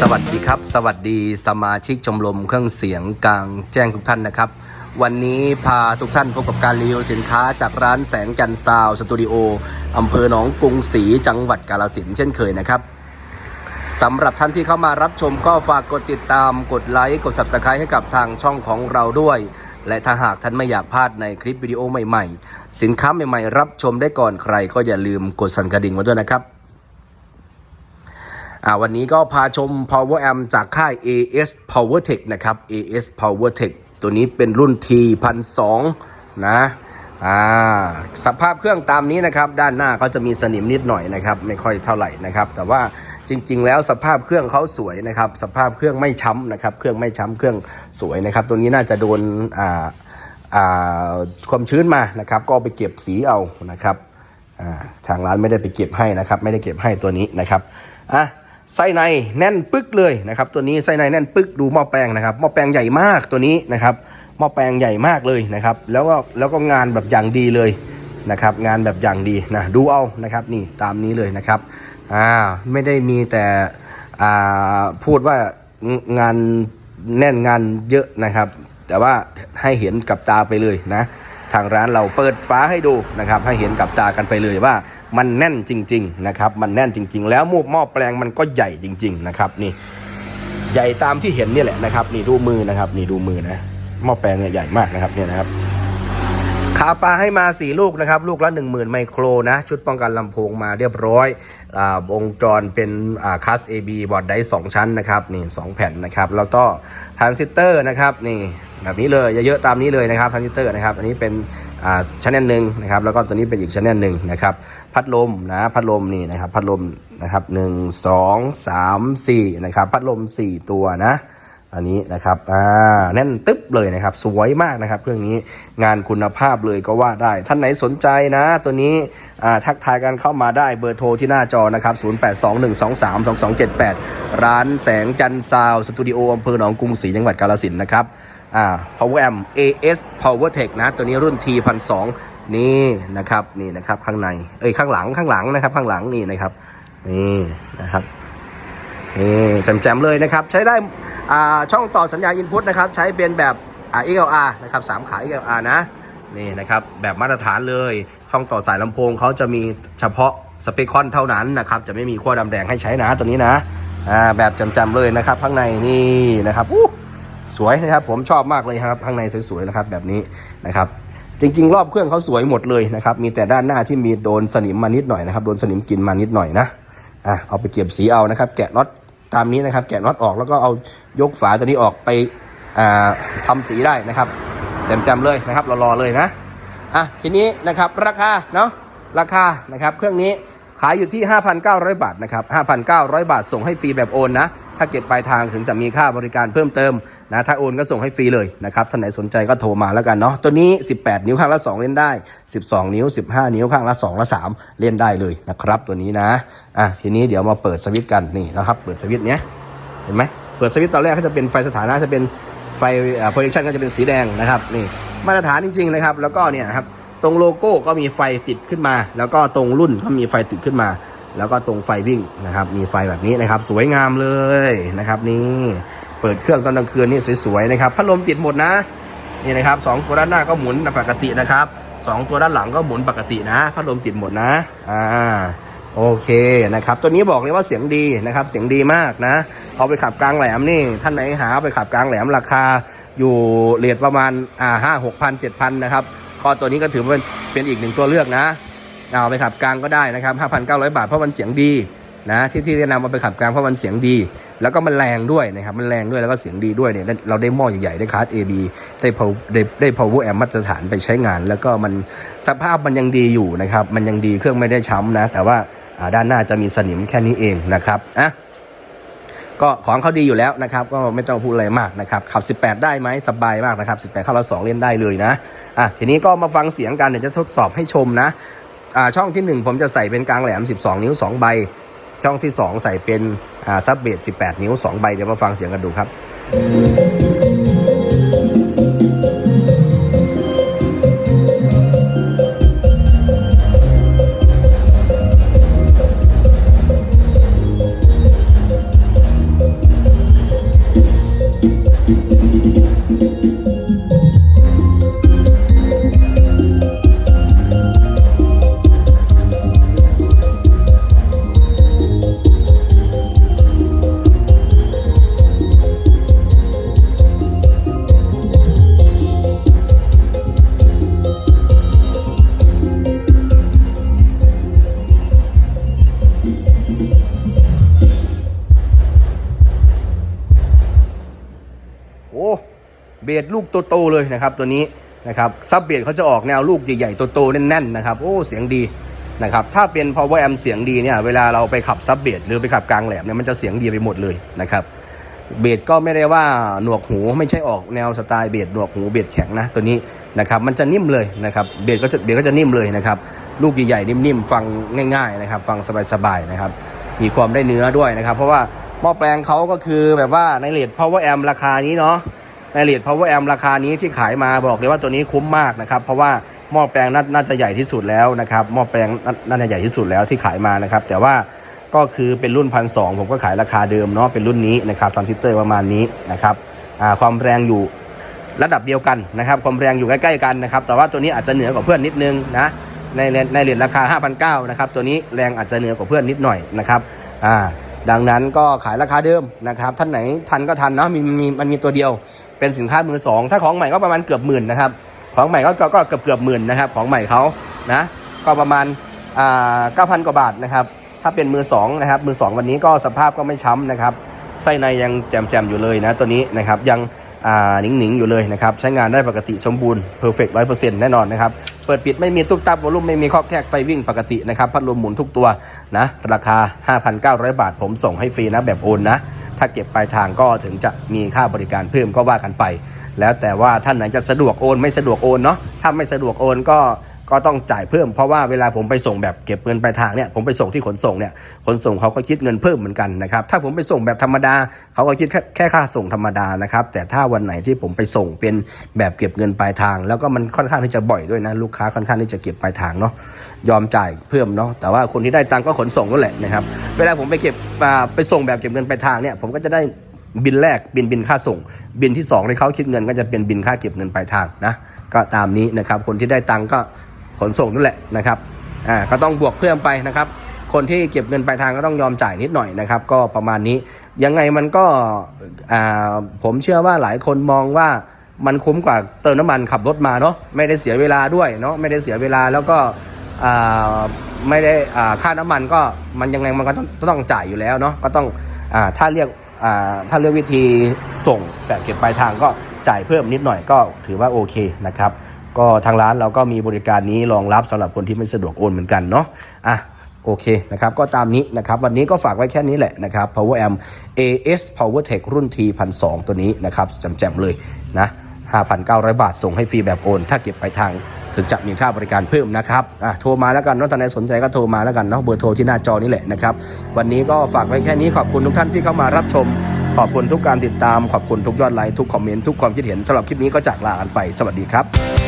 สวัสดีครับ สวัสดีสมาชิกชมรมเครื่องเสียงกลางแจ้งทุกท่านนะครับ วันนี้พาทุกท่านพบกับการรีวิวสินค้าจากร้านแสงจันทร์ซาวสตูดิโออำเภอหนองกรุงศรีจังหวัดกาฬสินเช่นเคยนะครับสำหรับท่านที่เข้ามารับชมก็ฝากกดติดตามกดไลค์กด subscribe ให้กับทางช่องของเราด้วย และถ้าหากท่านไม่อยากพลาดในคลิปวิดีโอใหม่ ๆ สินค้าใหม่ๆ รับชมได้ก่อนใคร ก็อย่าลืมกดสั่นกระดิ่งไว้ด้วยนะครับ วันนี้ก็พาชม Power Amp จากค่าย AS Power Tech นะครับ AS Power Tech ตัวนี้เป็นรุ่น T 1 2 0นะอ่าสภาพเครื่องตามนี้นะครับ ด้านหน้าเขาจะมีสนิมนิดหน่อยนะครับ ไม่ค่อยเท่าไหร่นะครับ แต่ว่าจริง ๆ แล้วสภาพเครื่องเขาสวยนะครับ สภาพเครื่องไม่ช้ำนะครับ เครื่องไม่ช้ำเครื่องสวยนะครับ ตัวนี้น่าจะโดนอ่าอ่าความชื้นมานะครับ ก็ไปเก็บสีเอานะครับอ่าทางร้านไม่ได้ไปเก็บให้นะครับ ไม่ได้เก็บให้ตัวนี้นะครับอะ ไส้ในแน่นปึ๊กเลยนะครับ ตัวนี้ไส้ในแน่นปึ๊กดูหม้อแปลงนะครับหม้อแปลงใหญ่มากตัวนี้นะครับหม้อแปลงใหญ่มากเลยนะครับ แล้วก็แล้วก็งานแบบอย่างดีเลยนะครับ งานแบบอย่างดีนะดูเอานะครับนี่ตามนี้เลยนะครับอ่าไม่ได้มีแต่อ่าพูดว่างานแน่นงานเยอะนะครับ แต่ว่าให้เห็นกับตาไปเลยนะทางร้านเราเปิดฟ้าให้ดูนะครับ ให้เห็นกับตากันไปเลยว่า มันแน่นจริง ๆ นะครับ มันแน่นจริง ๆ แล้วมูหม้อแปลงมันก็ใหญ่จริง ๆ นะครับ นี่ ใหญ่ตามที่เห็นนี่แหละนะครับ นี่ดูมือนะครับ นี่ดูมือนะหม้อแปลงเนี่ยใหญ่มากนะครับเนี่ยนะครับขาปลาให้มา 4 ลูกนะครับ ลูกละ 10,000 ไมโครนะ ชุดป้องกันลำโพงมาเรียบร้อยอาวงจรเป็นคัส AB บอร์ดไดสองชั้นนะครับ นี่สองแผ่นนะครับ แล้วก็ทรานซิสเตอร์นะครับ นี่ แบบนี้เลยเยอะๆตามนี้เลยนะครับทรานซิสเตอร์นะครับ อันนี้เป็นชั้นแนนหนึ่งนะครับ แล้วก็ตัวนี้เป็นอีกชั้นแนนหนึ่งนะครับ พัดลมนะ พัดลมนี่นะครับ พัดลมนะครับหนึ่งสองสามสี่นะครับ พัดลมสี่ตัวนะ อันนี้นะครับ อ่า แน่นตึ๊บเลยนะครับ สวยมากนะครับ เครื่องนี้งานคุณภาพเลยก็ว่าได้ ท่านไหนสนใจนะ ตัวนี้ อ่า ทักทายกันเข้ามาได้เบอร์โทรที่หน้าจอนะครับ0821232278 ร้านแสงจันทร์ซาวสตูดิโออำเภอหนองกรุงศรีจังหวัดกาฬสินธุ์นะครับ อ่า Power Amp AS Power Tech นะ ตัวนี้รุ่น T 1 2 0 0นี่นะครับนี่นะครับข้างในเอ้ยข้างหลังข้างหลังนะครับ ข้างหลังนี่นะครับนี่นะครับนี่แจมๆเลยนะครับ ใช้ได้อ่าช่องต่อสัญญาณอินพุตนะครับ ใช้เป็นแบบอ่า XLR นะครับสามขา XLR นะนี่นะครับแบบมาตรฐานเลยช่องต่อสายลำโพงเขาจะมีเฉพาะสเปคคอนเท่านั้นนะครับ จะไม่มีขั้วดำแดงให้ใช้นะตัวนี้นะอ่าแบบจำๆเลยนะครับ ข้างในนี่นะครับอู้ สวยนะครับ ผมชอบมากเลยครับข้างในสวยๆนะครับแบบนี้นะครับจริงๆ รอบเครื่องเขาสวยหมดเลยนะครับมีแต่ด้านหน้าที่มีโดนสนิมมานิดหน่อยนะครับโดนสนิมกินมานิดหน่อยนะอะเอาไปเก็บสีเอานะครับ แกะน็อตตามนี้นะครับ แกะน็อตออกแล้วก็เอายกฝาตัวนี้ออกไปอ่าทำสีได้นะครับแจมๆเลยนะครับรอๆเลยนะอะทีนี้นะครับราคาเนาะราคานะครับเครื่องนี้ายอยู่ที่ 5,900 บาทนะครับ5,900 บาทส่งให้ฟรีแบบโอนนะ ถ้าเก็บปลายทางถึงจะมีค่าบริการเพิ่มเติมนะ ถ้าโอนก็ส่งให้ฟรีเลยนะครับท่านไหนสนใจก็โทรมาแล้วกันเนาะ ตัวนี้ 18 นิ้วข้างละ 2 เล่นได้ 12 นิ้ว 15 นิ้วข้างละ 2 ละ 3 เล่นได้เลยนะครับ ตัวนี้นะ อะ ทีนี้เดี๋ยวมาเปิดสวิตช์กันนี่นะครับ เปิดสวิตช์เนี้ย เห็นไหมเปิดสวิตช์ตอนแรกเขาจะเป็นไฟสถานะจะเป็นไฟอ่า projection ก็จะเป็นสีแดงนะครับ นี่ มาตรฐานจริงๆนะครับ แล้วก็เนี่ยครับ ตรงโลโก้ก็มีไฟติดขึ้นมา แล้วก็ตรงรุ่นก็มีไฟติดขึ้นมา แล้วก็ตรงไฟวิ่งนะครับ มีไฟแบบนี้นะครับ สวยงามเลยนะครับ นี่เปิดเครื่องตอนกลางคืนนี่สวยๆนะครับพัดลมติดหมดนะนี่นะครับสองตัวด้านหน้าก็หมุนปกตินะครับสองตัวด้านหลังก็หมุนปกตินะพัดลมติดหมดนะอ่าโอเคนะครับตัวนี้บอกเลยว่าเสียงดีนะครับเสียงดีมากนะเอาไปขับกลางแหลมนี่ท่านไหนหาไปขับกลางแหลมราคาอยู่เรทประมาณอ่าห้าหกพันเจ็ดพันนะครับ ก็ตัวนี้ก็ถือว่าเป็นเป็นอีกหนึ่งตัวเลือกนะ เอาไปขับกลางก็ได้นะครับ5,900 บาทเพราะมันเสียงดีนะที่ที่แนะนำมาไปขับกลางเพราะมันเสียงดี แล้วก็มันแรงด้วยนะครับมันแรงด้วยแล้วก็เสียงดีด้วยเนี่ยเราได้หม้อใหญ่ๆได้คาร์ด AB ได้ power ได้ได้ power amp มาตรฐานไปใช้งาน แล้วก็มันสภาพมันยังดีอยู่นะครับมันยังดีเครื่องไม่ได้ช้ำนะ แต่ว่าด้านหน้าจะมีสนิมแค่นี้เองนะครับอะ ก็ของเขาดีอยู่แล้วนะครับ ก็ไม่ต้องพูดอะไรมากนะครับ ขับ 18 ได้ไหมสบายมากนะครับ 18 เข้าละ2เล่นได้เลยนะอะทีนี้ก็มาฟังเสียงกันเดี๋ยวจะทดสอบให้ชมนะอ่าช่องที่ 1 ผมจะใส่เป็นกลางแหลม 12 นิ้ว 2 ใบ ช่องที่ 2 ใส่เป็นอ่าซับเบส18 นิ้ว 2 ใบเดี๋ยวมาฟังเสียงกันดูครับ โอ้เบสลูกโตๆเลยนะครับตัวนี้นะครับซับเบสเขาจะออกแนวลูกใหญ่ๆโตๆแน่นๆนะครับโอ้เสียงดีนะครับถ้าเป็น power แอมเสียงดีเนี่ยเวลาเราไปขับซับเบสหรือไปขับกลางแหลมเนี่ยมันจะเสียงดีไปหมดเลยนะครับเบสก็ไม่ได้ว่าหนวกหูไม่ใช่ออกแนวสไตล์เบสหนวกหูเบสแข็งนะตัวนี้นะครับมันจะนิ่มเลยนะครับเบสก็จะเบสก็จะนิ่มเลยนะครับ ลูกใหญ่ๆนิ่มๆฟังง่าย ๆ นะครับ ฟังสบายๆนะครับ มีความได้เนื้อด้วยนะครับ เพราะว่าหม้อแปลงเขาก็คือแบบว่าในเลท power amp ราคานี้เนาะในเลท power amp ราคานี้ที่ขายมาบอกเลยว่าตัวนี้คุ้มมากนะครับ เพราะว่าหม้อแปลงน่าจะใหญ่ที่สุดแล้วนะครับหม้อแปลงน่าจะใหญ่ที่สุดแล้วที่ขายมานะครับ แต่ว่าก็คือเป็นรุ่นพันสผมก็ขายราคาเดิมเนาะเป็นรุ่นนี้นะครับทรานซิสเตอร์ประมาณนี้นะครับความแรงอยู่ระดับเดียวกันนะครับ ความแรงอยู่ใกล้ๆกันนะครับ แต่ว่าตัวนี้อาจจะเหนือกว่าเพื่อนนิดนึงนะ ในในในเลทราคา 5,900นะครับตัวนี้แรงอาจจะเหนือกว่าเพื่อนนิดหน่อยนะครับอ่าดังนั้นก็ขายราคาเดิมนะครับท่านไหนทันก็ทันเนาะมีมีมันมีตัวเดียว เป็นสินค้ามือสองถ้าของใหม่ก็ประมาณเกือบหมื่นนะครับของใหม่ก็ก็เกือบเกือบหมื่นนะครับของใหม่เขานะก็ประมาณอ่าเก้าพันกว่าบาทนะครับถ้าเป็นมือสองนะครับมือสองวันนี้ก็สภาพก็ไม่ช้ำนะครับไส้ในยังแจ่มๆอยู่เลยนะตัวนี้นะครับยังอ่าหนิงๆอยู่เลยนะครับใช้งานได้ปกติสมบูรณ์เพอร์เฟกต์ร้อยเปอร์เซ็นต์แน่นอนนะครับ เปิดปิดไม่มีตุ๊กตับวอลลุ่มไม่มีข้อแคกไฟวิ่งปกตินะครับพัดลมหมุนทุกตัวนะราคา 5,900 บาท ผมส่งให้ฟรีนะแบบโอนนะ ถ้าเก็บปลายทางก็ถึงจะมีค่าบริการเพิ่มก็ว่ากันไป แล้วแต่ว่าท่านไหนจะสะดวกโอนไม่สะดวกโอนเนาะถ้าไม่สะดวกโอนก็ ก็ต้องจ่ายเพิ่มเพราะว่าเวลาผมไปส่งแบบเก็บเงินปลายทางเนี่ยผมไปส่งที่ขนส่งเนี่ยขนส่งเขาก็คิดเงินเพิ่มเหมือนกันนะครับถ้าผมไปส่งแบบธรรมดาเขาก็คิดแค่แค่ค่าส่งธรรมดานะครับแต่ถ้าวันไหนที่ผมไปส่งเป็นแบบเก็บเงินปลายทาง แล้วก็มันค่อนข้างที่จะบ่อยด้วยนะลูกค้าค่อนข้างที่จะเก็บปลายทางเนาะยอมจ่ายเพิ่มเนาะแต่ว่าคนที่ได้ตังค์ก็ขนส่งนั่นแหละนะครับเวลาผมไปเก็บไปส่งแบบเก็บเงินปลายทางเนี่ยผมก็จะได้บินแรกบินบินค่าส่ง บินที่สองที่เขาคิดเงินก็จะเป็นบินค่าเก็บเงินปลายทางนะก็ตามนี้นะครับคนที่ได้ตังก็ ขนส่งนั่นแหละนะครับอ่าก็ต้องบวกเพิ่มไปนะครับ คนที่เก็บเงินปลายทางก็ต้องยอมจ่ายนิดหน่อยนะครับ ก็ประมาณนี้ยังไงมันก็อ่าผมเชื่อว่าหลายคนมองว่ามันคุ้มกว่าเติมน้ำมันขับรถมาเนาะไม่ได้เสียเวลาด้วยเนาะไม่ได้เสียเวลาแล้วก็อ่าไม่ได้อ่าค่าน้ำมันก็มันยังไงมันก็ต้องต้องจ่ายอยู่แล้วเนาะก็ต้องอ่าถ้าเรียกอ่าถ้าเลือกวิธีส่งแบบเก็บปลายทางก็จ่ายเพิ่มนิดหน่อยก็ถือว่าโอเคนะครับ ก็ทางร้านเราก็มีบริการนี้รองรับสำหรับคนที่ไม่สะดวกโอนเหมือนกันเนาะอะโอเคนะครับก็ตามนี้นะครับวันนี้ก็ฝากไว้แค่นี้แหละนะครับ Power Amp AS Power Tech รุ่น T 1 2 0ตัวนี้นะครับแจ่มๆเลยนะ 5,900 บาทส่งให้ฟรีแบบโอน ถ้าเก็บไปทางถึงจะมีค่าบริการเพิ่มนะครับอะโทรมาแล้วกันเนาะท่านไหนสนใจก็โทรมาแล้วกันเนาะเบอร์โทรที่หน้าจอนี่แหละนะครับวันนี้ก็ฝากไว้แค่นี้ขอบคุณทุกท่านที่เข้ามารับชม ขอบคุณทุกการติดตามขอบคุณทุกยอดไลค์ทุกคอมเมนต์ทุกความคิดเห็นสำหรับคลิปนี้ก็จากลากันไปสวัสดีครับ